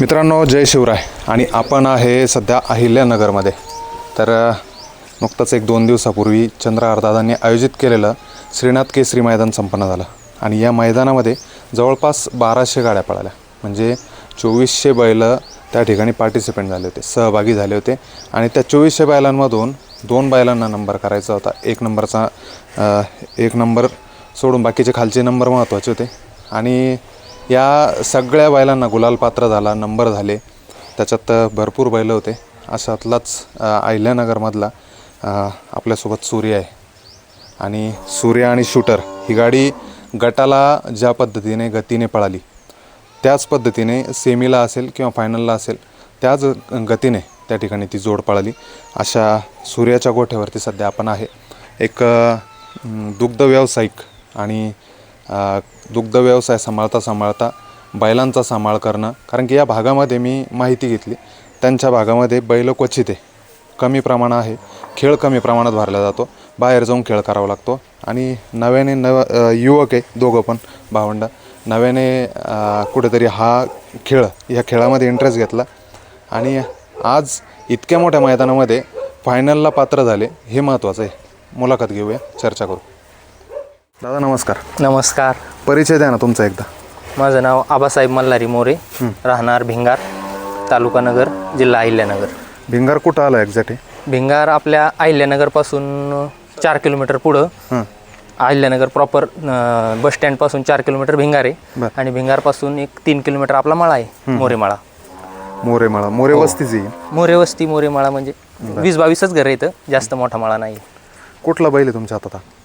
मित्रांनो जय शिवराय. आणि आपण आहे सध्या अहिल्यानगरमध्ये. तर नुकतंच एक दोन दिवसापूर्वी चंद्रहारदादांनी आयोजित केलेलं श्रीनाथ केसरी मैदान संपन्न झालं. आणि या मैदानामध्ये जवळपास बाराशे गाड्या पळाल्या. म्हणजे चोवीसशे बैल त्या ठिकाणी पार्टिसिपेंट झाले होते सहभागी झाले होते. आणि त्या चोवीसशे बैलांमधून दोन बैलांना नंबर करायचा होता. एक नंबरचा एक नंबर सोडून बाकीचे खालचे नंबर महत्त्वाचे होते. आणि या सगळ्या बैलांना गुलाल पात्र झाला नंबर झाले. त्याच्यात भरपूर बैल होते. अशातलाच अहिल्यानगरमधला आपल्यासोबत सूर्य आहे. आणि सूर्य आणि शूटर ही गाडी गटाला ज्या पद्धतीने गतीने पळाली त्याच पद्धतीने सेमीला असेल किंवा फायनलला असेल त्याच गतीने त्या ठिकाणी ती जोड पळाली. अशा सूर्याच्या गोठ्यावरती सध्या आपण आहे. एक दुग्ध व्यावसायिक आणि दुग्ध व्यवसाय सांभाळता सांभाळता बैलांचा सांभाळ करणं. कारण की या भागामध्ये मी माहिती घेतली. त्यांच्या भागामध्ये बैल क्वचित आहे. कमी प्रमाण आहे. खेळ कमी प्रमाणात भरला जातो. बाहेर जाऊन खेळ करावा लागतो. आणि नव्याने नव युवक आहे. दोघं पण भावंड. नव्याने कुठेतरी हा खेळ या खेळामध्ये इंटरेस्ट घेतला. आणि आज इतक्या मोठ्या मैदानामध्ये फायनलला पात्र झाले हे महत्त्वाचं आहे. मुलाखत घेऊया. चर्चा करू. दादा नमस्कार. नमस्कार. परिचय द्या ना तुमचा एकदा. माझं नाव आबासाहेब मल्हारी मोरे राहणार भिंगार तालुका नगर जिल्हा अहिल्यानगर. भिंगार कुठं आला एक्झॅक्ट आहे भिंगार आपल्या अहिल्यानगरपासून चार किलोमीटर पुढं. हां. अहिल्यानगर प्रॉपर बस स्टँडपासून चार किलोमीटर भिंगार आहे. आणि भिंगारपासून एक तीन किलोमीटर आपला मळा आहे मोरेमाळा. मोरेमाळा. मोरे वस्तीची आहे. मोरे वस्ती मोरेमाळा म्हणजे वीस बावीसच घर इथं जास्त मोठा माळा नाही. कुठला बैल आहे तुमच्या हातात हा? हा-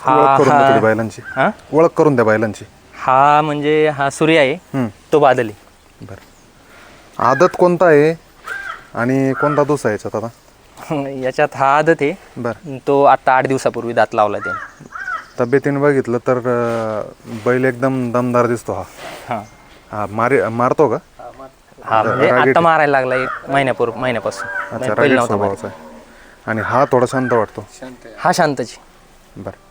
ओळख करून द्या हा- थोडी बैलांची हा? ओळख करून द्या बैलांची हा म्हणजे हा सूर्य आहे. तो बादली बरं. आदत कोणता आहे आणि कोणता दुसरा याच्यात आता? याच्यात हा आदत आहे. बरं. तो आता आठ दिवसापूर्वी दात लावला त्याने. तब्येतीने बघितलं तर अं, बैल एकदम दमदार दिसतो हा. हां. हा मारे मारतो का? हा म्हणजे आता मारायला लागला एक महिन्यापूर्व महिन्यापासून. अच्छा म्हणजे रागीट पहिला नव्हता स्वभावाचा आहे. आणि हा थोडा शांत वाटतो. हा शांतची. बरं.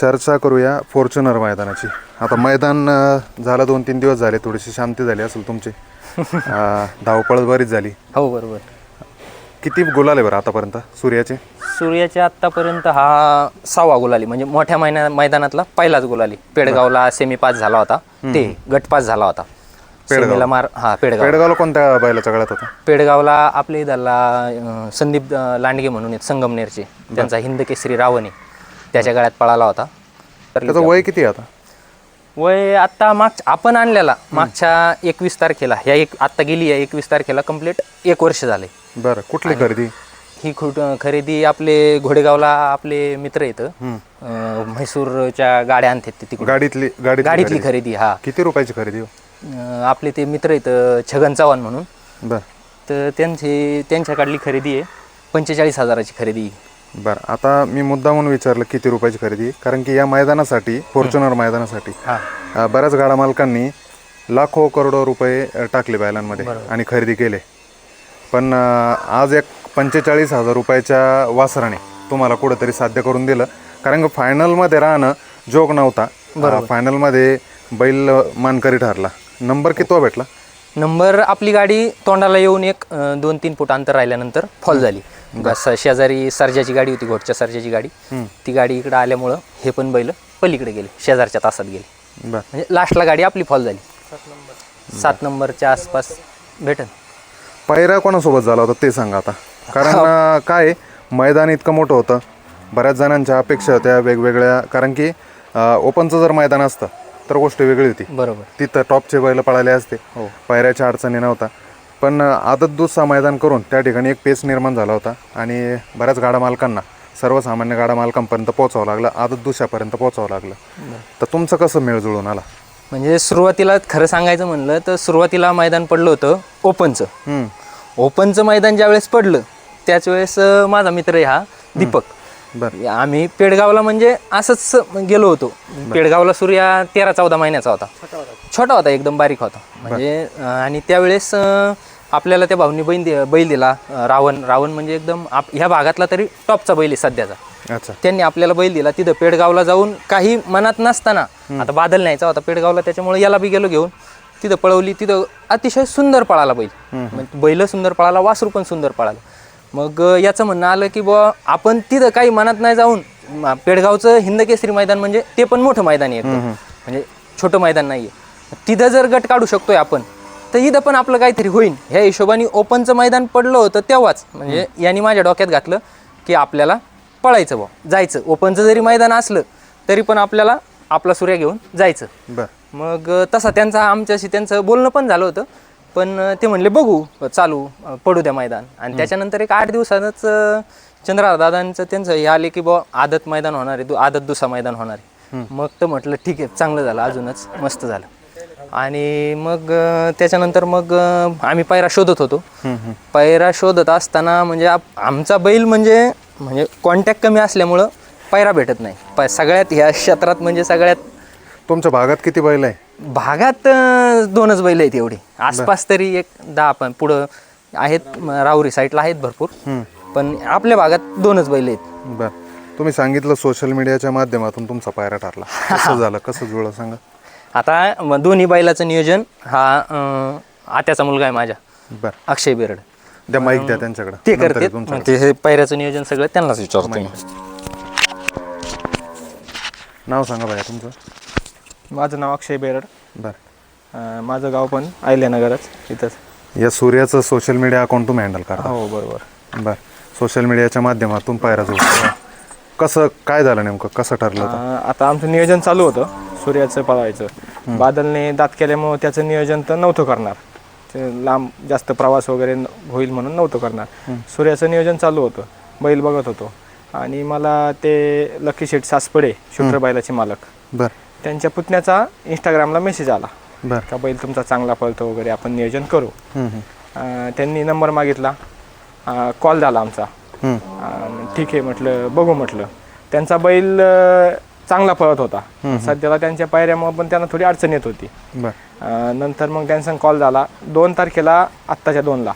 चर्चा करूया फॉर्च्युनर मैदानाची. आता मैदान झालं दोन तीन दिवस झाले थोडीशी शांती झाली असेल तुमची. धावपळ बरीच झाली. हो बरोबर. किती गुलाल आहे बरं आतापर्यंत सूर्याचे? सूर्याच्या आत्तापर्यंत हा सहावा गुलाली म्हणजे मोठ्या महिन्या मैदानातला पहिलाच गुलाली पेडगावला सेमी पास झाला होता. ते गट पास झाला होता. सेमीला मार हा पेडगाव. पेडगावला कोणत्या बैलाच्या गळ्यात होता? पेडगावला आपले इथला अं, संदीप लांडगे म्हणून आहेत संगमनेरचे. त्यांचा हिंद केसरी रावण. आहे त्याच्या गळ्यात पळाला होता. तर त्याचं वय किती आहे आता? वय आता माग आपण आणलेला. मागच्या एकवीस तारखेला. ह्या एक आत्ता गेली आहे एकवीस तारखेला कंप्लीट एक वर्ष झाले. बरं कुठली खरेदी? ही खुट खरेदी आपले घोडेगावला आपले मित्र येतं म्हैसूरच्या गाड्या आणतात ते तिकडून. गाडीतली गाडीतली गाडीतली खरेदी. हा. किती रुपयाची खरेदी हो? अं, आपले ते मित्र येतं छगन चव्हाण म्हणून. बरं. तर त्यांची त्यांच्याकडली खरेदी आहे. पंचेचाळीस हजाराची खरेदी. बरं आता मी मुद्दा म्हणून विचारलं किती रुपयाची खरेदी? कारण की या मैदानासाठी फॉर्च्युनर मैदानासाठी हा. अ, बऱ्याच गाडा मालकांनी लाखो करोडो रुपये टाकले बैलांमध्ये आणि खरेदी केले. पण अ, आज एक पंचेचाळीस हजार रुपयाच्या वासराने तुम्हाला कुठंतरी साध्य करून दिलं. कारण की फायनलमध्ये राहणं जोग नव्हता. अ, फायनलमध्ये बैल मानकरी ठरला. नंबर कितवा भेटला? नंबर आपली गाडी तोंडाला येऊन एक अं, दोन तीन फूट अंतर राहिल्यानंतर फॉल झाली. बस शेजारी सर्जाची गाडी होती घोटच्या सर्जाची गाडी. ती गाडी इकडे आल्यामुळं हे पण बैल पलीकडे गेले शेजारच्या तासात गेले. बरं. म्हणजे लास्टला गाडी आपली फॉल झाली. सात नंबरच्या आसपास भेटन. पायऱ्या कोणासोबत झाला होता ते सांगा आता. कारण अं, काय आहे, मैदान इतकं मोठं होतं. बऱ्याच जणांच्या अपेक्षा होत्या वेगवेगळ्या. कारण की अं, ओपनचं जर मैदान असतं तर गोष्ट वेगळी होती. बरोबर. तिथं टॉपचे बैल पळाले असते. हो. पायऱ्याच्या अडचणी नव्हता. पण आदत दुसरा मैदान करून त्या ठिकाणी एक पेस निर्माण झाला होता आणि बऱ्याच गाडा मालकांना सर्वसामान्य गाडा मालकांपर्यंत पोहोचावं लागलं आदत दुसऱ्यापर्यंत पोहोचावं लागलं. तर तुमचं कसं मेळ जुळून आला? म्हणजे सुरुवातीला खरं सांगायचं म्हणलं तर सुरुवातीला मैदान पडलं होतं ओपनचं. ओपनचं मैदान ज्यावेळेस पडलं त्याच वेळेस माझा मित्र आहे हा दीपक. बरं. आम्ही पेडगावला म्हणजे असंच गेलो होतो. पेडगावला सूर्या तेरा चौदा महिन्याचा होता. छोटा होता. एकदम बारीक होता. म्हणजे आणि त्यावेळेस आपल्याला त्या भाऊनी बैल दि बैल दिला रावण रावण म्हणजे एकदम आप ह्या भागातला तरी टॉपचा बैल आहे सध्याचा. अच्छा. त्यांनी आपल्याला बैल दिला तिथं पेडगावला जाऊन काही मनात नसताना आता बादल न्यायचा होता पेडगावला त्याच्यामुळे याला बी गेलो घेऊन तिथं पळवली तिथं अतिशय सुंदर पळाला बैल. म्हणजे बैल सुंदर पळाला वासरू पण सुंदर पळाला. मग याचं म्हणणं आलं की बुवा आपण तिथं काही मनात नाही जाऊन पेडगावचं हिंद केसरी मैदान म्हणजे ते पण मोठं मैदान आहे. म्हणजे छोटं मैदान नाही आहे तिथं जर गट काढू शकतोय आपण तर इथं पण आपलं काहीतरी होईल ह्या हिशोबाने ओपनचं मैदान पडलं होतं तेव्हाच. म्हणजे यांनी माझ्या डोक्यात घातलं की आपल्याला पळायचं बुवा जायचं. ओपनचं जरी मैदान असलं तरी पण आपल्याला आपला सूर्य घेऊन जायचं. बरं. मग तसा त्यांचा आमच्याशी त्यांचं बोलणं पण झालं होतं. पण ते म्हणले बघू चालू पडू द्या मैदान. आणि त्याच्यानंतर एक आठ दिवसानंच चंद्रा दादांचं त्यांचं हे आले की बुवा आदत मैदान होणार आहे दु- आदत दुसरा मैदान होणार आहे. मग तर म्हटलं ठीक आहे चांगलं झालं अजूनच मस्त झालं. आणि मग त्याच्यानंतर मग आम्ही पायरा शोधत होतो. पायरा शोधत असताना म्हणजे आमचा बैल म्हणजे म्हणजे कॉन्टॅक्ट कमी असल्यामुळं पायरा भेटत नाही. पाय सगळ्यात ह्या क्षेत्रात म्हणजे सगळ्यात तुमच्या भागात किती बैल आहे? भागात दोनच बैल आहेत एवढे. आसपास तरी एक दहा पण पुढं आहेत राहुरी साईडला आहेत भरपूर. पण आपल्या भागात दोनच बैल आहेत. बर. तुम्ही सांगितलं सोशल मीडियाच्या माध्यमातून तुमचा पायरा ठरला. कसं झालं? कसं जुळलं सांगा. आता दोन्ही बैलाचं नियोजन हा आत्याचा मुलगा आहे माझ्या. बर. अक्षय बेरड. द्या माईक द्या त्यांच्याकडे. ते करते. ते हे पायऱ्याचं नियोजन सगळं त्यांनाच विचारतो मी. नाव सांगा भाया तुमचं. माझं नाव अक्षय बेरड. बर. अं, माझं गाव पण आयल्यानगरच इथंच. या सूर्याचं सोशल मीडिया अकाउंट तुम्ही हँडल करता हो बरोबर. बर. सोशल मीडियाच्या माध्यमातून पायरा जुळतो कसं काय झालं नेमकं? कसं ठरलं होतं? अं, आता आमचं नियोजन चालू होतं. सूर्याचं पळवायचं बादलने दात केल्यामुळं त्याचं नियोजन तर नव्हतं करणार. ते लांब जास्त प्रवास वगैरे न- होईल म्हणून नव्हतं करणार. सूर्याचं नियोजन चालू होतं. बैल बघत होतो. आणि मला ते लकी शेठ सासपडे शूटर बैलाचे मालक. बर. त्यांच्या पुतण्याचा इंस्टाग्रामला मेसेज आला. बर. का बैल तुमचा चांगला पळतो वगैरे आपण नियोजन करू. हम्म, हम्म, अं, त्यांनी नंबर मागितला. कॉल झाला आमचा. हम्म. अं, ठीक आहे म्हटलं बघू म्हटलं. त्यांचा बैल अं, चांगला पळत होता. सध्याला त्यांच्या पायऱ्यामुळे पण त्यांना थोडी अडचण येत होती. अं, नंतर मग त्यांचा कॉल झाला. दोन तारखेला आत्ताच्या दोनला.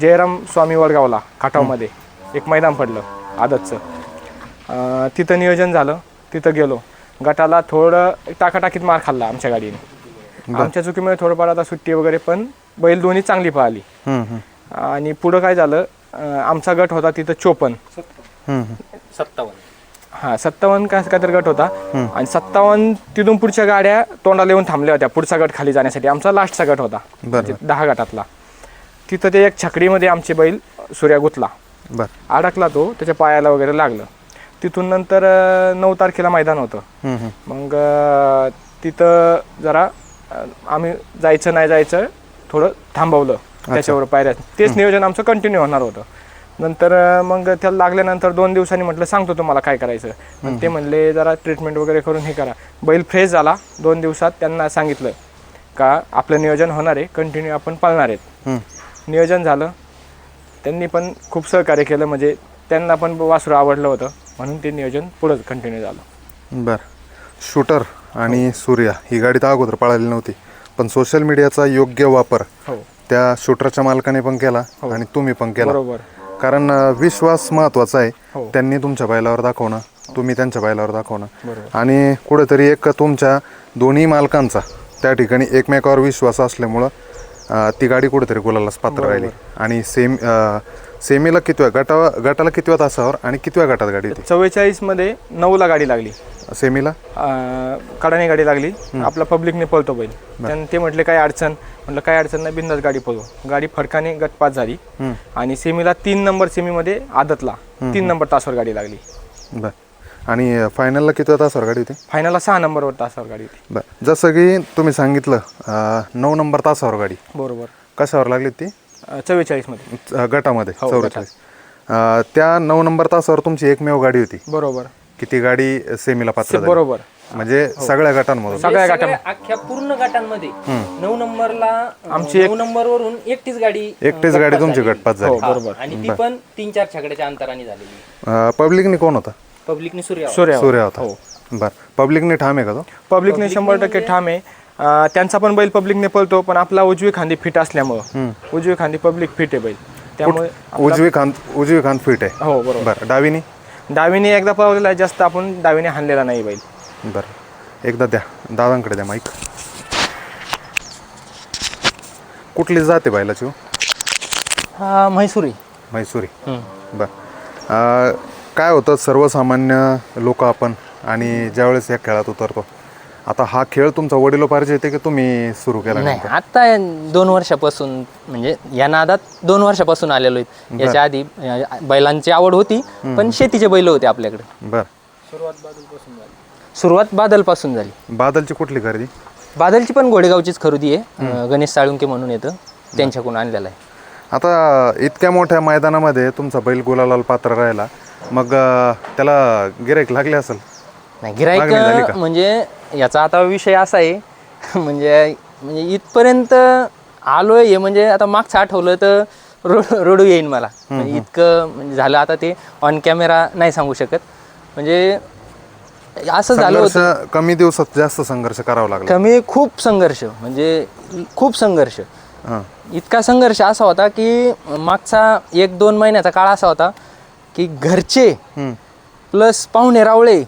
जयराम स्वामी वडगावला काटावमध्ये एक मैदान पडलं आदतचं. अं, तिथं नियोजन झालं. तिथं गेलो. गटाला थोडं टाकाटाकीत मार खाल्ला आमच्या गाडीने. आमच्या चुकीमुळे थोडंफार आता सुट्टी वगैरे पण बैल दोन्ही चांगली पळाली. हम्म, हम्म, आणि पुढं काय झालं? अं, आमचा गट होता तिथं हम्म, हम्म. सत्तावन्न. हा सत्तावन्न का काहीतरी गट होता. आणि सत्तावन्न तिथून पुढच्या गाड्या तोंडाला येऊन थांबल्या होत्या पुढचा गट खाली जाण्यासाठी. आमचा लास्टचा गट होता. म्हणजे दहा गटातला. तिथं ते एक छकडीमध्ये आमचे बैल सूर्या गुतला. अडकला तो त्याच्या पायाला वगैरे लागलं. तिथून नंतर नऊ तारखेला मैदान होतं. मग तिथं जरा आम्ही जायचं नाही जायचं थोडं थांबवलं. त्याच्यावर पायऱ्या. तेच नियोजन आमचं कंटिन्यू होणार होतं. नंतर मग त्याला लागल्यानंतर दोन दिवसांनी म्हटलं सांगतो तुम्हाला काय करायचं. मग ते म्हणले जरा ट्रीटमेंट वगैरे करून हे करा. बैल फ्रेश झाला दोन दिवसात त्यांना सांगितलं का आपलं नियोजन होणार आहे कंटिन्यू आपण पाळणार आहेत. नियोजन झालं. त्यांनी पण खूप सहकार्य केलं म्हणजे त्यांना पण वासरू आवडलं होतं. म्हणून ते नियोजन पुढं कंटिन्यू झालं. बर. शूटर आणि सूर्या ही गाडी तर अगोदर पळाली नव्हती पण सोशल मीडियाचा योग्य वापर हो. त्या शूटरच्या मालकाने पण केला आणि तुम्ही पण केला. बरोबर. कारण विश्वास महत्त्वाचा आहे. हो. त्यांनी तुमच्या बैलावर दाखवणं तुम्ही त्यांच्या बैलावर दाखवणं. आणि कुठेतरी एक तुमच्या दोन्ही मालकांचा त्या ठिकाणी एकमेकावर विश्वास असल्यामुळं ती गाडी कुठेतरी गुलालाच पात्र राहिली. आणि सेम सेमीला कितव्या गटा गटाला कितव्या तासावर आणि कितव्या गटात गाडी चव्वेचाळीसमध्ये नऊला गाडी लागली. सेमीला? कडाने गाडी लागली. आपला पब्लिकने पळतो बैल. त्यानं ते म्हटले काय अडचण? म्हटलं काय अडचण नाही बिंदास गाडी पळतो गाडी फडकाने गटपात झाली. आणि सेमीला तीन नंबर सेमीमध्ये आदतला. तीन नंबर तासावर गाडी लागली. बर. आणि फायनलला कितव्या तासावर गाडी होती? फायनलला सहा नंबरवर तासावर गाडी होती. बर. जसं की तुम्ही सांगितलं नऊ नंबर तासावर गाडी. बरोबर. कशावर लागली ती? चव्वेचाळीसमध्ये अं, गटामध्ये हो, चौवेचाळीस त्या नऊ नंबर तासावर तुमची एकमेव गाडी होती. बरोबर. की ती गाडी सेमीला पात्र झाली. बरोबर. म्हणजे सगळ्या गटांमधून. सगळ्या म्हणजे सगळ्या अख्ख्या पूर्ण गटांमध्ये नऊ नंबरला आमची नऊ नंबर वरून एकटीच गाडी अं, एकटीच गाडी गटपास तुमची झाली. गटपात झाली. हा, आणि ती पण तीन चार छकड्याच्या अंतराने झालेली. अं, पब्लिकने कोण होता? पब्लिकने सूर्य सूर्या सूर्या होता. बर. पब्लिकने ठाम आहे का तो? पब्लिकने शंभर टक्के ठाम आहे. अं, त्यांचा पण बैल पब्लिकने पळतो पण आपला उजवी खांदी फिट असल्यामुळं. उजवी खांदी पब्लिक फिट आहे बैल. त्यामुळे उजवी खांद उजवी खांद फिट आहे. हो बरोबर. बरं. डावीनी? डावीने एकदा पळवलेला आहे जास्त आपण डावीने हाणलेला नाही बैल. बरं. एकदा द्या. दादांकडे द्या माईक. कुठली जाते बैलाची हो? हा म्हैसुरी. म्हैसुरी. बर. अं, काय होतं? सर्वसामान्य लोक आपण आणि ज्यावेळेस या खेळात उतरतो आता हा खेळ तुमचा वडिलोपार्जित येते की तुम्ही सुरू केला नाही आता दोन वर्षापासून म्हणजे या नादात दोन वर्षापासून आलेलो आहेत. याच्या आधी अं, बैलांची आवड होती पण शेतीचे बैल होते आपल्याकडे. बर. सुरुवात बादलपासून झाली. बादलची कुठली खरेदी? बादलची पण घोडेगावचीच खरेदी आहे अं, गणेश साळुंके म्हणून येतं त्यांच्याकडून आणलेला आहे. आता इतक्या मोठ्या मैदानामध्ये तुमचा बैल गुलालाल पात्र राहिला. मग अं, त्याला गिराईक लागले असेल? नाही मागणी झाली गिराईक का? म्हणजे याचा आता विषय असा आहे म्हणजे म्हणजे इथपर्यंत आलोय हे म्हणजे आता मागचं आठवलं तर रो रडू येईन मला. म्हणजे इतकं म्हणजे झालं आता ते ऑन कॅमेरा नाही सांगू शकत. म्हणजे असं झालं होतं. संघर्ष कमी दिवसात जास्त संघर्ष करावा लागला. कमी खूप संघर्ष म्हणजे खूप संघर्ष. हां. इतका संघर्ष असा होता की मागचा एक दोन महिन्याचा काळ असा होता की घरचे हम्म. प्लस पाहुणे रावळे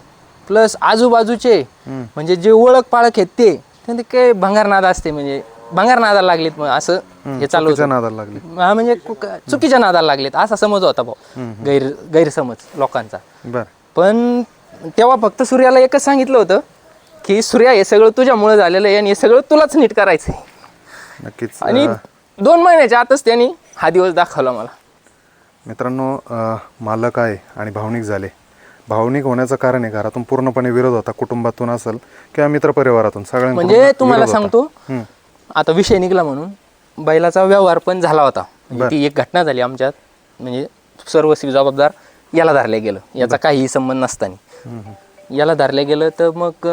प्लस आजूबाजूचे म्हणजे जे ओळख पाळख आहेत ते ते काय भंगारनाद असते म्हणजे भंगार नादाला लागलेत मग असं हे चालू होतं. नादाला लागली हा म्हणजे चुकीच्या नादाला लागलेत असा समज होता भाऊ. गैर गैरसमज लोकांचा. बर. पण तेव्हा फक्त सूर्याला एकच सांगितलं होतं की सूर्या हे सगळं तुझ्यामुळे झालेलं आहे आणि हे सगळं तुलाच नीट करायचं आहे नक्कीच आणि अं, दोन महिन्याच्या आतच त्यांनी हा दिवस दाखवला मला. मित्रांनो अं, मालक आहे आणि भावनिक झाले. भावनिक होण्याचं कारण आहे. घरातून पूर्णपणे विरोध होता कुटुंबातून असेल किंवा मित्रपरिवारातून सगळ्यांकडून म्हणजे तुम्हाला. सांगतो आता विषय निघला म्हणून बैलाचा व्यवहार पण झाला होता. म्हणजे ती एक घटना झाली आमच्यात म्हणजे सर्वस्वी जबाबदार याला धरलं गेलं. याचा काहीही संबंध नसताना. याला धरलं गेलं तर मग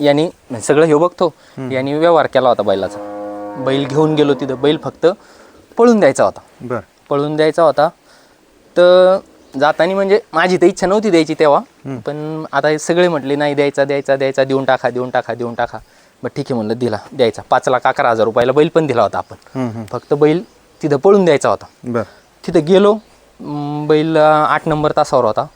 यांनी म्हणजे सगळं हे बघतो यांनी व्यवहार केला होता बैलाचा. बैल घेऊन गेलो तिथं बैल फक्त पळून द्यायचा होता. पळून द्यायचा होता. तर जाताना म्हणजे माझी तर इच्छा नव्हती द्यायची तेव्हा. पण आता हे सगळे म्हटले नाही द्यायचा द्यायचा द्यायचा देऊन टाका देऊन टाका देऊन टाका. बट ठीक आहे म्हणलं दिला द्यायचा. पाच लाख अकरा हजार रुपयाला बैल पण दिला होता आपण. फक्त बैल तिथं पळून द्यायचा होता. तिथं गेलो बैल आठ नंबर तासावर होता.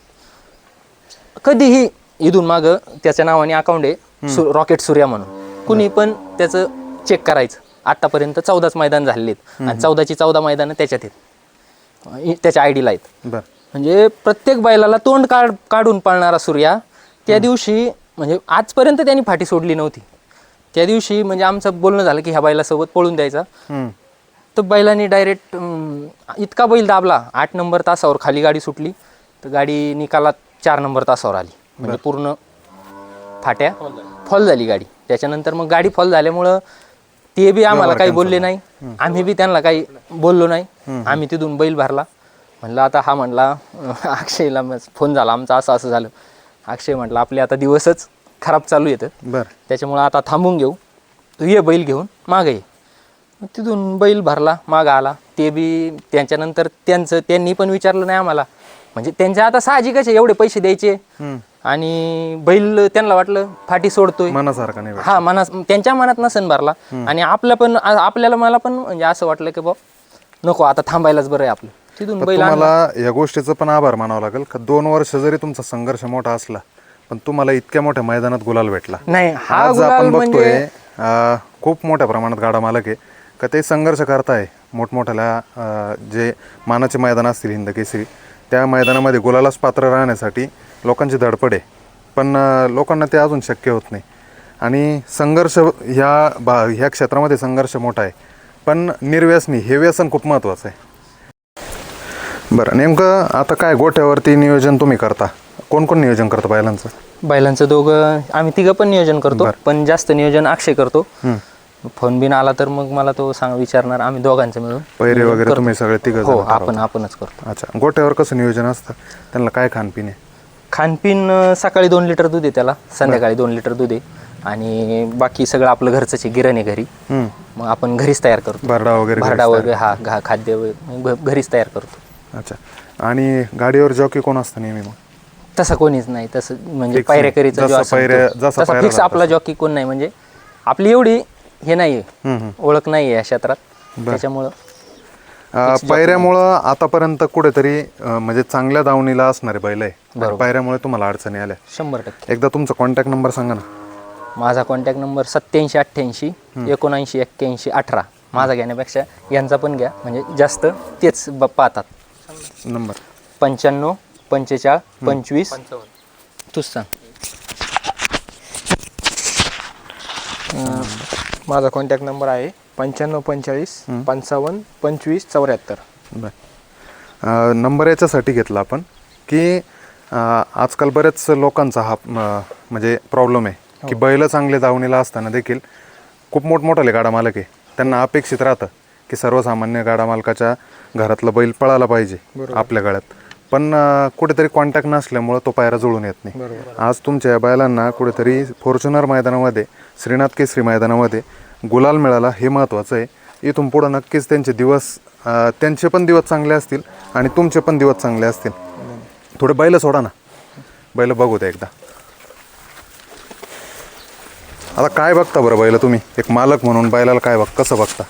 कधीही इथून मागं त्याच्या नावाने अकाउंट आहे रॉकेट सूर्या म्हणून. कुणी पण त्याचं चेक करायचं. आत्तापर्यंत चौदाच मैदान झालेले आहेत. आणि चौदाची चौदा मैदानं त्याच्यात आहेत. त्याच्या आय डीला आहेत. म्हणजे प्रत्येक बैलाला तोंड काढ काढून पाळणारा सूर्या त्या दिवशी म्हणजे आजपर्यंत त्यांनी फाटी सोडली नव्हती. त्या दिवशी म्हणजे आमचं बोलणं झालं की ह्या बैलासोबत पळून द्यायचा. तर बैलांनी डायरेक्ट इतका बैल दाबला आठ नंबर तासावर खाली गाडी सुटली. तर गाडी निकालात चार नंबर तासावर आली. म्हणजे पूर्ण फाट्या फॉल झाली गाडी. त्याच्यानंतर मग गाडी फॉल झाल्यामुळं ते बी आम्हाला काही बोलले नाही. आम्ही बी त्यांना काही बोललो नाही. आम्ही तिथून बैल भरला. म्हणलं आता हा म्हणला अक्षयला फोन झाला. आमचा असं असं झालं. अक्षय म्हटलं आपले आता दिवसच खराब चालू येतं बर. त्याच्यामुळं आता थांबून घेऊ. तू ये बैल घेऊन मागं ये. तिथून बैल भरला मागं आला. ते बी त्यांच्यानंतर त्यांचं त्यांनी पण विचारलं नाही आम्हाला. म्हणजे त्यांच्या आता साहजिकच आहे एवढे पैसे द्यायचे. आणि बैल त्यांना वाटलं फाटी सोडतोय. मनासारखा नाही हा मनात त्यांच्या मनात नसन भरला. आणि आपलं पण आपल्याला मला पण म्हणजे असं वाटलं की बा नको आता थांबायलाच बरं आहे आपलं. तिथून पण बैल आणला. तुम्हाला या गोष्टीचं पण आभार मानावं लागेल का दोन वर्ष जरी तुमचा संघर्ष मोठा असला पण तुम्हाला इतक्या मोठ्या मैदानात गुलाल भेटला. नाही हा आज गुलाल आपण म्हणजे बघतोय अं, खूप मोठ्या प्रमाणात गाडा मालक आहे का ते संघर्ष करताय. मोठमोठ्याला अं, जे मानाचे मैदान असतील हिंद केसरी त्या मैदानामध्ये गुलालाच पात्र राहण्यासाठी लोकांची धडपड आहे. पण अं, लोकांना ते अजून शक्य होत नाही. आणि संघर्ष ह्या बा ह्या क्षेत्रामध्ये संघर्ष मोठा आहे. पण निर्व्यसनी हे व्यसन खूप महत्त्वाचं आहे. बरं नेमकं आता काय गोठ्यावरती नियोजन तुम्ही करता? कोण कोण नियोजन करतं बैलांचं? बैलांचं दोघं आम्ही तिघं पण नियोजन करतो पण जास्त नियोजन अक्षय करतो. फोन बिन आला तर मग मला तो सांग विचारणार आम्ही दोघांचं मिळून पैरे वगैरे तुम्ही सगळे तिघ हो आपण आपणच करतो. अच्छा गोट्यावर कसं नियोजन असतं? त्यांना काय खानपिन आहे? खानपिन अं, सकाळी दोन लिटर दूध आहे त्याला संध्याकाळी दोन लिटर दूध आहे. आणि बाकी सगळं आपलं घरचंच आहे गिरण आहे घरी. मग आपण घरीच तयार करतो. बारडा वगैरे घरीच भारडा वगैरे हा घा खाद्य वगैरे घ- घरीच तयार करतो. अच्छा. आणि गाडीवर जॉकी कोण असतं नेहमी मग? तसं कोणीच नाही तसं म्हणजे Fix जसा पायऱ्या- तो. जसा तसा फिक्स आपला जॉकी कोण नाही म्हणजे आपली एवढी हे नाही हम्म, हम्म. ओळख नाही आहे या क्षेत्रात. त्याच्यामुळं अं, पायऱ्यामुळं आतापर्यंत कुठेतरी अं, म्हणजे चांगल्या दावणीला असणारे बैल आहे. पायऱ्यामुळे तुम्हाला अडचणी आल्या. शंभर टक्के. एकदा तुमचा कॉन्टॅक्ट नंबर सांगा ना. माझा कॉन्टॅक्ट नंबर सत्याऐंशी अठ्ठ्याऐंशी एकोणऐंशी एक्क्याऐंशी अठरा. माझा घेण्यापेक्षा यांचा पण घ्या. म्हणजे जास्त तेच ब पाहतात. नंबर. पंच्याण्णव पंचेचाळ पंचवीस. तूच सांग. माझा कॉन्टॅक्ट नंबर आहे पंच्याण्णव पंचेचाळीस पंचावन्न पंचवीस चौऱ्याहत्तर. बर. अ, नंबर याच्यासाठी घेतला आपण की अ, आजकाल बऱ्याच लोकांचा हा म, म्हणजे प्रॉब्लेम आहे की बैल चांगले दावणीला असताना देखील खूप मोठमोठाले गाडा मालक आहे. त्यांना अपेक्षित राहतं की सर्वसामान्य गाडा मालकाच्या घरातलं बैल पळायला पाहिजे आपल्या गळ्यात. पण कुठेतरी कॉन्टॅक्ट नसल्यामुळं तो पायरा जुळून येत नाही. आज तुमच्या या बैलांना कुठेतरी फॉर्च्युनर मैदानामध्ये श्रीनाथ केसरी मैदानामध्ये गुलाल मिळाला हे महत्त्वाचं आहे. इथून पुढं नक्कीच त्यांचे दिवस त्यांचे पण दिवस चांगले असतील आणि तुमचे पण दिवस चांगले असतील. थोडे बैल सोडा ना. बैल बघू द्या एकदा. आता काय बघता बरं बैल तुम्ही? एक मालक म्हणून बैलाला काय बघ कसं बघता?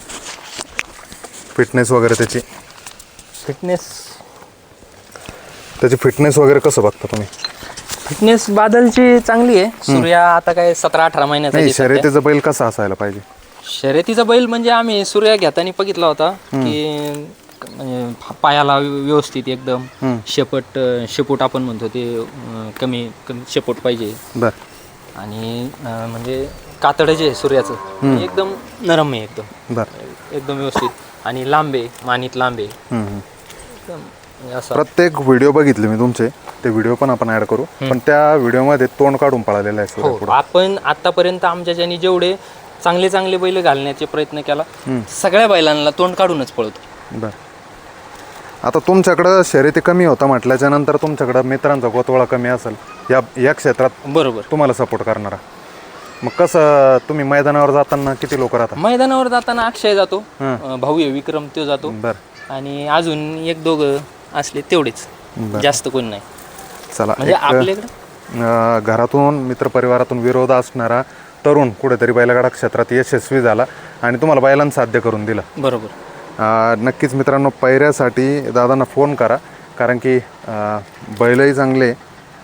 फिटनेस वगैरे त्याची. फिटनेस त्याची फिटनेस वगैरे कसं बघता तुम्ही? फिटनेस बादलची चांगली आहे. सूर्या आता काय सतरा अठरा महिन्याचा नाही आहे. सध्या. शर्यतीचा बैल कसा असायला पाहिजे? शर्यतीचा बैल म्हणजे आम्ही सूर्या घेताना बघितला होता की म्हणजे पायाला व्यवस्थित एकदम शेपट अं, शेपूट आपण म्हणतो ते अं, कमी कमी शेपूट पाहिजे. बरं. आणि अं, म्हणजे कातड जे आहे सूर्याचं. ते एकदम नरम आहे एकदम. बरं. एकदम व्यवस्थित. आणि लांबे मानीत लांबे हम्म, हम्म. म्हणजे प्रत्येक व्हिडिओ बघितले मी तुमचे ते व्हिडिओ पण आपण ऍड करू. पण त्या व्हिडिओमध्ये तोंड काढून पळालेलं आहे हो आपण आतापर्यंत आमच्या ज्यांनी जेवढे चांगले चांगले बैल घालण्याचे प्रयत्न केला सगळ्या बैलांना तोंड काढूनच पळतो. बर. आता तुमच्याकडं शर्यती कमी होता म्हटल्याच्या नंतर तुमच्याकडं मित्रांचा गोतवाळा कमी असेल या या क्षेत्रात बरोबर. तुम्हाला सपोर्ट करणारा. मग कसं तुम्ही मैदानावर जाताना किती लोक राहतात मैदानावर जाताना अक्षय जातो अं, भाऊ आहे विक्रम तो जातो. बर. आणि अजून एक दोघं असले तेवढेच. जास्त कोणी नाही. चला म्हणजे एक, आपल्याकडे? अं, घरातून मित्रपरिवारातून विरोध असणारा तरुण कुठेतरी बैलगाडा क्षेत्रात यशस्वी झाला आणि तुम्हाला बैलांना साध्य करून दिलं. बरोबर. अं, नक्कीच मित्रांनो पैऱ्यासाठी दादांना फोन करा. कारण की अं, बैलही चांगले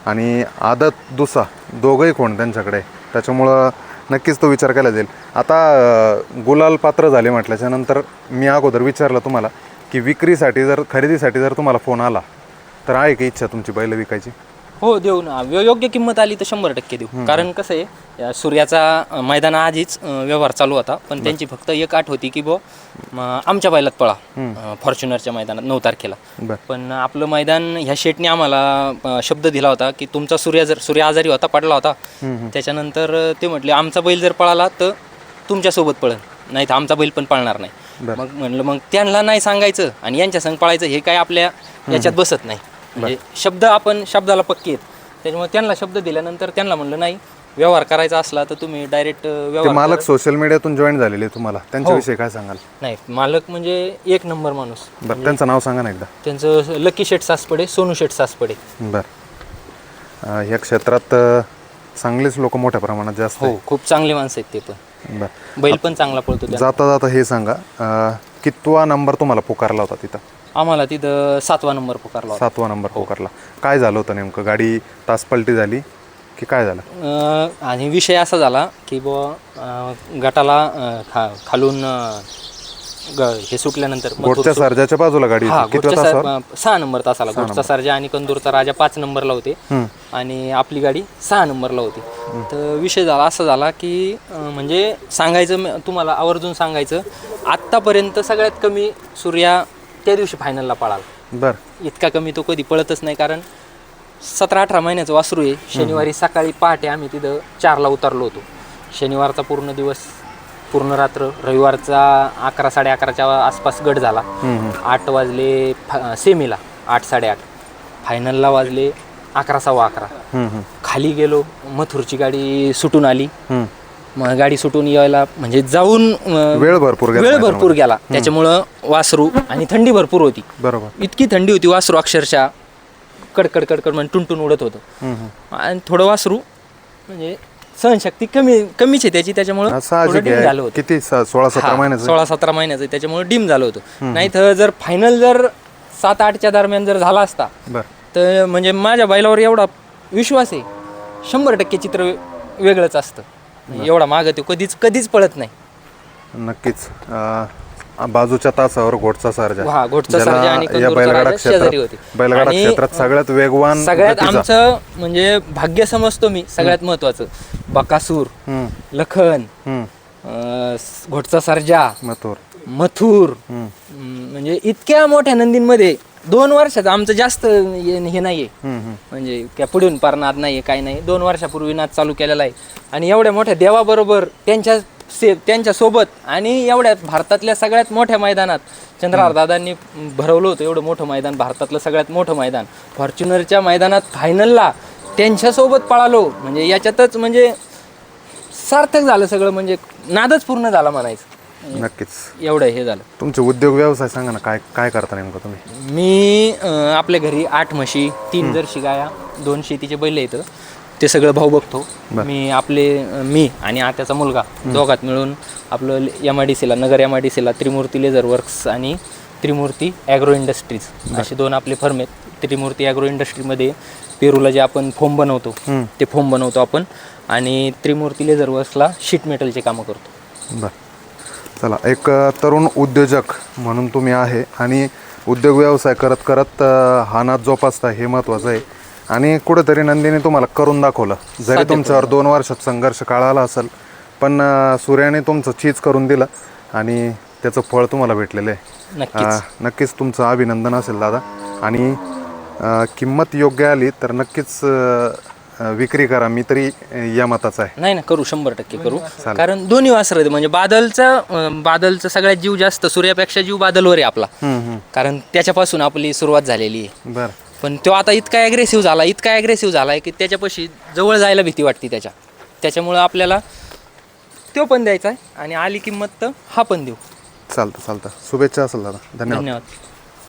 आणि आदत दुसा दोघंही कोण त्यांच्याकडे. त्याच्यामुळं नक्कीच तो विचार केला जाईल. आता अं, गुलाल पात्र झाले म्हटल्याच्या नंतर मी अगोदर विचारलं तुम्हाला की विक्रीसाठी जर खरेदीसाठी जर तुम्हाला फोन आला तर आहे की इच्छा तुमची बैल विकायची? हो देऊ ना. योग्य किंमत आली तर शंभर टक्के देऊ. कारण कसं आहे या सूर्याचा अं, मैदानाआधीच अं, व्यवहार चालू होता. पण त्यांची फक्त एक आठ होती की बो आमच्या बैलात पळा. अं, फॉर्च्युनरच्या मैदानात नऊ तारखेला. बरं. पण आपलं मैदान ह्या शेटने आम्हाला अं, शब्द दिला होता की तुमचा सूर्य जर सूर्य आजारी होता पडला होता त्याच्यानंतर अं, ते म्हटले आमचा बैल जर पळाला तर तुमच्यासोबत पळन नाही तर आमचा बैल पण पळणार नाही. मग म्हणलं मग त्यांना नाही सांगायचं आणि यांच्या संग पळायचं हे काय आपल्या याच्यात बसत नाही. म्हणजे शब्द आपण शब्दाला पक्के आहेत. त्याच्यामुळे त्यांना शब्द दिल्यानंतर त्यांना म्हणलं नाही व्यवहार करायचा असला तर तुम्ही डायरेक्ट ते व्यवहार मालक सोशल मीडियातून जॉईन झालेले तुम्हाला. त्यांच्याविषयी काय सांगाल? नाही मालक म्हणजे एक नंबर माणूस. बरं त्यांचं नाव सांगा ना एकदा. त्यांचं लकी शेट सासपडे सोनू शेट सासपडे. बर. या क्षेत्रात अ, चांगलेच लोक मोठ्या प्रमाणात जास्त हो खूप चांगले माणसं आहेत ते पण. बर. बैल पण चांगला पळतो त्या जाता जाता हे सांगा अ, कितवा नंबर तुम्हाला पुकारला होता तिथं? आम्हाला तिथं सातवा नंबर पुकारला होता. सातवा नंबर पुकारला. काय झालं होतं नेमकं? गाडी तासपलटी झाली की काय झालं? अं, आणि विषय असा झाला की बुवा अं, गटाला अं, खा खालून अं, ग- हे सुटल्यानंतर गोटच्या सर्जाच्या बाजूला गाडी हा होती. कितव्या गोटच्या तासावर सर- अं, सहा नंबर तासाला गोटचा सर्जा आणि कंदूरचा राजा पाच नंबरला होते. आणि आपली गाडी सहा नंबरला होती. तर विषय झाला असा झाला की अं, म्हणजे सांगायचं म- तुम्हाला आवर्जून सांगायचं आत्तापर्यंत सगळ्यात कमी सूर्या त्या दिवशी फायनलला पळाला. बर. इतका कमी तो कधी पळतच नाही कारण सतरा अठरा महिन्याचं वासरू आहे. शनिवारी सकाळी पहाटे आम्ही तिथं चारला उतरलो होतो. शनिवारचा पूर्ण दिवस पूर्ण रात्र रविवारचा अकरा साडे अकराच्या आसपास गट झाला. आठ वाजले सेमीला आठ साडेआठ. फायनलला वाजले अकरा सव्वा अकरा. खाली गेलो मथुरची गाडी सुटून आली. गाडी सुटून यायला म्हणजे जाऊन वेळ भरपूर गेला वेळ भरपूर गेला. त्याच्यामुळं वासरू आणि थंडी भरपूर होती. बरोबर. इतकी थंडी होती वासरू अक्षरशः कडकड कडकड म्हणजे टुनटुन उडत होतं. आणि थोडं वासरू म्हणजे सहनशक्ती कमी कमीच आहे त्याची त्याच्यामुळं थोडं साहजिक dim झालं आहे होतं. किती? स- सोळा सतरा हा, महिन्याचं? सोळा सतरा महिन्याचं त्याच्यामुळे डिम झालं होतं. नाही तर जर फायनल जर सात आठच्या दरम्यान जर झाला असता बर. तर म्हणजे माझ्या बैलावर एवढा विश्वास आहे शंभर टक्के चित्र वे- वेगळंच असतं. एवढा मागं ते कधीच कधीच पळत नाही. नक्कीच. अ, बाजूच्या तासावर घोटचा सर्जा. हा, घोटचा ज्याला सर्जा आणि या कंदूरचा बैलगाडा राजा शेजारी होते. क्षेत्रात बैलगाडा आणि क्षेत्रात सगळ्यात वेगवान सगळ्यात गतीचा. आमचं म्हणजे भाग्य समजतो मी सगळ्यात महत्वाचं. बकासूर हम्म, लखन हम्म. अं, स- घोटचा सर्जा मथुर. मथुर हम्म, म्हणजे इतक्या मोठ्या नंदींमध्ये दोन वर्षाचं आमचं जास्त हे हे नाहीये. हम्म, हम्म. म्हणजे काय पुढून पार नाद नाही काय नाही दोन वर्षापूर्वी नाद चालू केलेला आहे. आणि एवढ्या मोठ्या देवाबरोबर त्यांच्या से त्यांच्यासोबत आणि एवढ्या भारतातल्या सगळ्यात मोठ्या मैदानात चंद्रहार दादांनी भरवलं होतं एवढं मोठं मैदान भारतातलं सगळ्यात मोठं मैदान. फॉर्च्युनरच्या मैदानात फायनलला त्यांच्यासोबत पळालो. म्हणजे याच्यातच म्हणजे सार्थक झालं सगळं म्हणजे नादच पूर्ण झाला म्हणायचं. नक्कीच. एवढं हे झालं. तुमचे उद्योग व्यवसाय सांगा ना काय काय करता नेमकं तुम्ही? मी अं, आपल्या घरी आठ म्हशी तीन जर्शी गाया दोन शेतीचे बैल येतं ते सगळं भाऊ बघतो. मी आपले मी आणि आत्याचा मुलगा दोघात मिळून आपलं एम आय डी सीला नगर एम आय डी सीला त्रिमूर्ती लेझर वर्क्स आणि त्रिमूर्ती ॲग्रो इंडस्ट्रीज असे दोन आपले फर्म आहेत. त्रिमूर्ती ॲग्रो इंडस्ट्रीमध्ये पेरूला जे आपण फोम बनवतो ते फोम बनवतो आपण आणि त्रिमूर्ती लेझर वर्क्सला शीट मेटलचे कामं करतो. बर. चला एक अ, तरुण उद्योजक म्हणून तुम्ही आहे आणि उद्योग व्यवसाय करत करत अ, हा नाद जोपासता हे महत्त्वाचं आहे. आणि कुठेतरी नंदीने तुम्हाला करून दाखवलं. जरी तुमच्यावर दोन वर्षात संघर्ष काळ आला असेल पण सूर्याने तुमचं चीज करून दिलं आणि त्याचं फळ तुम्हाला भेटलेलं आहे. नक्कीच. तुमचं अभिनंदन असेल दादा. आणि किंमत योग्य आली तर नक्कीच विक्री करा. मी तरी या मताचा आहे. नाही ना करू. शंभर टक्के करू. कारण दोन्ही वासर म्हणजे बादलचा बादलचा सगळ्यात जीव जास्त सूर्यापेक्षा जीव बादलवर आहे आपला. कारण त्याच्यापासून आपली सुरुवात झालेली आहे. बरं. पण तो आता इतका ॲग्रेसिव्ह झाला इतका ॲग्रेसिव्ह झाला आहे की त्याच्यापाशी जवळ जायला भीती वाटते त्याच्या. त्याच्यामुळं आपल्याला तो पण द्यायचा आहे आणि आली किंमत तर हा पण देऊ. चालतं चालतं. शुभेच्छा असेल दादा. धन्यवाद. धन्यवाद.